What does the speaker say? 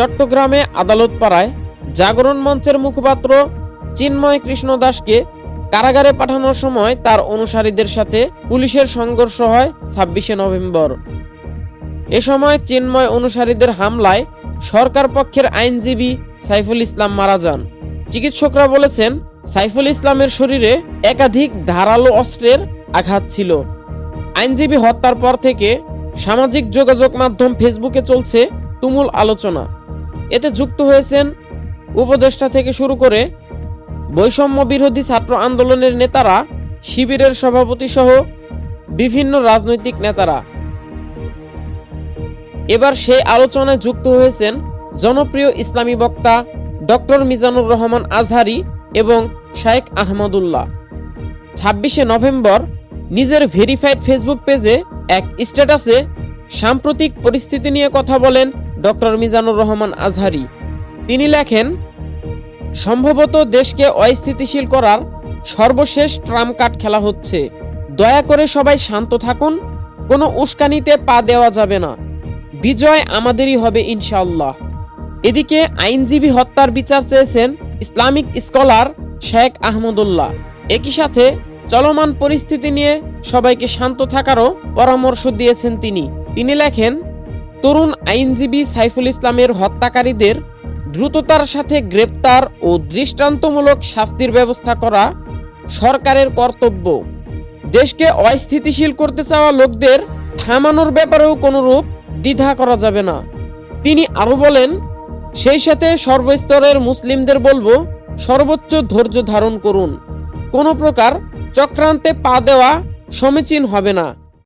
চট্টগ্রামে আদালত পাড়ায় জাগরণ মঞ্চের মুখপাত্র চিন্ময় কৃষ্ণ দাসকে কারাগারে পাঠানোর সময় তার অনুসারীদের সাথে পুলিশের সংঘর্ষ হয় ছাব্বিশে নভেম্বর। এ সময় চিন্ময় অনুসারীদের হামলায় সরকার পক্ষের আইনজীবী সাইফুল ইসলাম মারা যান। চিকিৎসকরা বলেছেন, সাইফুল ইসলামের শরীরে একাধিক ধারালো অস্ত্রের আঘাত ছিল। আইনজীবী হত্যার পর থেকে সামাজিক যোগাযোগ মাধ্যম ফেসবুকে চলছে তুমুল আলোচনা। এতে যুক্ত হয়েছেন উপদেষ্টা থেকে শুরু করে বৈষম্য বিরোধী ছাত্র আন্দোলনের নেতারা, শিবিরের সভাপতি সহ বিভিন্ন রাজনৈতিক নেতারা। এবার সেই আলোচনায় যুক্ত হয়েছেন জনপ্রিয় ইসলামী বক্তা ডক্টর মিজানুর রহমান আজহারি এবং শায়েক আহমদুল্লাহ। ছাব্বিশে নভেম্বর নিজের ভেরিফাইড ফেসবুক পেজে এক স্ট্যাটাসে সাম্প্রতিক পরিস্থিতি নিয়ে কথা বলেন ডক্টর মিজানুর রহমান আজহারি। তিনি লেখেন, সম্ভবত দেশকে অস্থিতিশীল করার সর্বশেষ ট্রাম্প কার্ড খেলা হচ্ছে। দয়া করে সবাই শান্ত থাকুন, কোনো উস্কানিতে পা দেওয়া যাবে না। বিজয় আমাদেরই হবে ইনশাআল্লাহ। এদিকে আইনজীবী হত্যার বিচার চেয়েছেন ইসলামিক স্কলার শেখ আহমদুল্লাহ। একই সাথে চলমান পরিস্থিতি নিয়ে সবাইকে শান্ত থাকারও পরামর্শ দিয়েছেন তিনি। তিনি লেখেন তরুণ আইনজীবী সাইফুল ইসলামের হত্যাকারীদের দ্রুততার সাথে গ্রেপ্তার ও দৃষ্টান্তমূলক শাস্তির ব্যবস্থা করা সরকারের কর্তব্য। দেশকে অস্থিতিশীল করতে চাওয়া লোকদের থামানোর ব্যাপারেও কোনোরূপ দ্বিধা করা যাবে না। তিনি আরও বলেন, সেই সাথে সর্বস্তরের মুসলিমদের বলব, সর্বোচ্চ ধৈর্য ধারণ করুন। কোনো প্রকার চক্রান্তে পা দেওয়া সমীচীন হবে না।